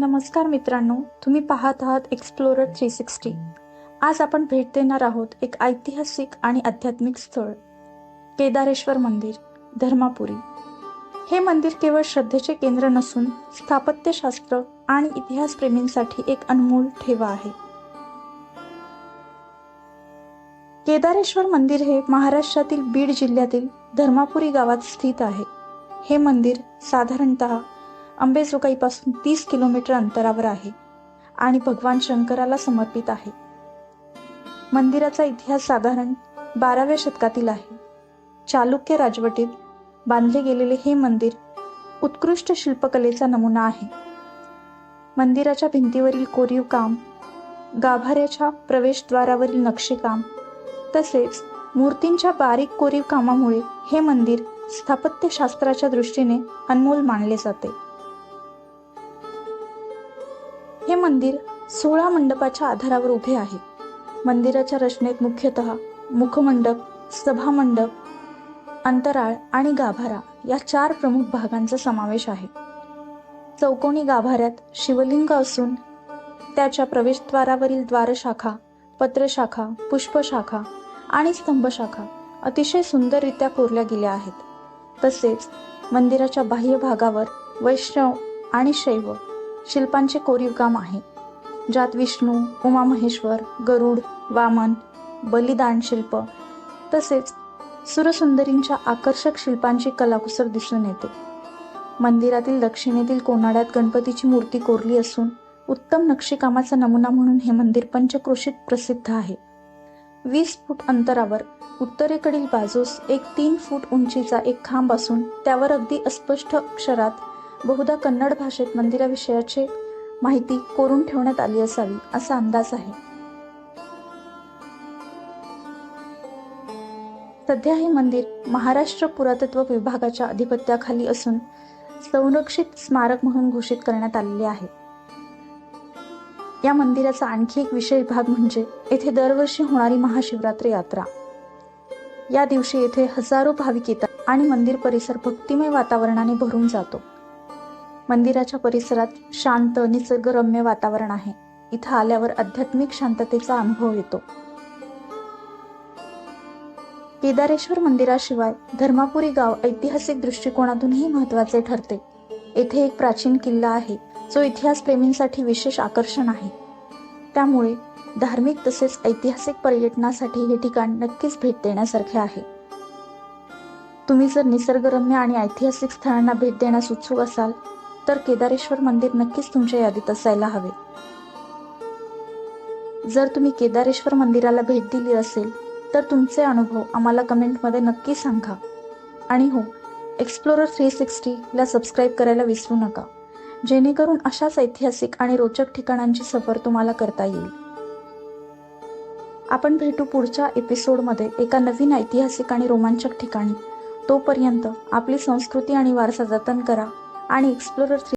नमस्कार मित्रांनो तुम्ही पाहत आहात एक्सप्लोरर थ्री सिक्स्टी आज आपण भेट देणार आहोत एक ऐतिहासिक आणि आध्यात्मिक स्थळ केदारेश्वर मंदिर धर्मापुरी. हे मंदिर केवळ श्रद्धेचे केंद्र नसून स्थापत्यशास्त्र आणि इतिहासप्रेमींसाठी एक अनमोल ठेवा आहे. केदारेश्वर मंदिर हे महाराष्ट्रातील बीड जिल्ह्यातील धर्मापुरी गावात स्थित आहे. हे मंदिर साधारणतः अंबेजोगाईपासून तीस किलोमीटर अंतरावर आहे आणि भगवान शंकराला समर्पित आहे. मंदिराचा इतिहास साधारण बाराव्या शतकातील आहे. चालुक्य राजवटीत बांधले गेलेले हे मंदिर उत्कृष्ट शिल्पकलेचा नमुना आहे. मंदिराच्या भिंतीवरील कोरीव काम गाभाऱ्याच्या प्रवेशद्वारावरील नक्षीकाम तसेच मूर्तींच्या बारीक कोरीव कामामुळे हे मंदिर स्थापत्यशास्त्राच्या दृष्टीने अनमोल मानले जाते. हे मंदिर सोळा मंडपाच्या आधारावर उभे आहे. मंदिराच्या रचनेत मुख्यतः मुखमंडप सभामंडप अंतराळ आणि गाभारा या चार प्रमुख भागांचा समावेश आहे. चौकोनी गाभाऱ्यात शिवलिंग असून त्याच्या प्रवेशद्वारावरील द्वारशाखा पत्रशाखा पुष्पशाखा आणि स्तंभशाखा अतिशय सुंदररित्या कोरल्या गेल्या आहेत. तसेच मंदिराच्या बाह्य भागावर वैष्णव आणि शैव शिल्पांचे कोरीव काम आहे. ज्यात विष्णू उमा महेश्वर गरुड वामन बलिदान शिल्प तसेच सुरसुंदरींच्या आकर्षक शिल्पांची कलाकुसर दिसून येते. मंदिरातील दक्षिणेतील कोनाड्यात गणपतीची मूर्ती कोरली असून उत्तम नक्षीकामाचा नमुना म्हणून हे मंदिर पंचक्रोशीत प्रसिद्ध आहे. वीस फूट अंतरावर उत्तरेकडील बाजूस एक तीन फूट उंचीचा एक खांब असून त्यावर अगदी अस्पष्ट अक्षरात बहुधा कन्नड भाषेत मंदिराविषयाची माहिती कोरून ठेवण्यात आली असावी असा अंदाज आहे. सध्या हे मंदिर महाराष्ट्र पुरातत्व विभागाच्या अधिपत्याखाली असून संरक्षित स्मारक म्हणून घोषित करण्यात आलेले आहे. या मंदिराचा आणखी एक विशेष भाग म्हणजे येथे दरवर्षी होणारी महाशिवरात्री यात्रा. या दिवशी येथे हजारो भाविक येतात आणि मंदिर परिसर भक्तिमय वातावरणाने भरून जातो. मंदिराच्या परिसरात शांत निसर्गरम्य वातावरण आहे. इथं आल्यावर आध्यात्मिक शांततेचा अनुभव येतो. केदारेश्वर मंदिराशिवाय धर्मापुरी गाव ऐतिहासिक दृष्टिकोनातूनही महत्त्वाचे ठरते. येथे एक प्राचीन किल्ला आहे जो इतिहास प्रेमींसाठी विशेष आकर्षण आहे. त्यामुळे धार्मिक तसेच ऐतिहासिक पर्यटनासाठी हे ठिकाण नक्कीच भेट देण्यासारखे आहे. तुम्ही जर निसर्गरम्य आणि ऐतिहासिक स्थळांना भेट देण्यास उत्सुक असाल तर केदारेश्वर मंदिर नक्कीच तुमच्या यादीत असायला हवे. जर तुम्ही केदारेश्वर मंदिराला भेट दिली असेल तर तुमचे अनुभव आम्हाला कमेंटमध्ये नक्की सांगा. आणि हो एक्सप्लोरर थ्री सिक्स्टीला सबस्क्राईब करायला विसरू नका. जेणेकरून अशाच ऐतिहासिक आणि रोचक ठिकाणांची सफर तुम्हाला करता येईल. आपण भेटू पुढच्या एपिसोडमध्ये एका नवीन ऐतिहासिक आणि रोमांचक ठिकाणी. तोपर्यंत आपली संस्कृती आणि वारसा जतन करा. आणि एक्सप्लोरर थ्री